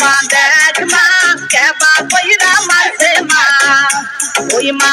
মা দেখ মা কেবা কইরা মারছে মা ওই মা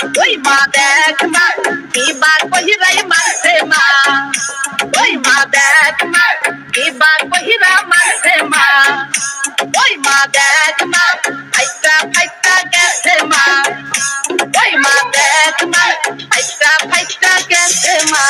ওই মা দেখ মা কিবার পহিরাই মারছে মা? ওই মা দেখ মা কিবার পহিরা মারছে মা? ওই মা দেখ মা ফাইটা ফাইটা গেছে মা? ওই মা দেখ মা ফাইটা ফাইটা গেছে মা?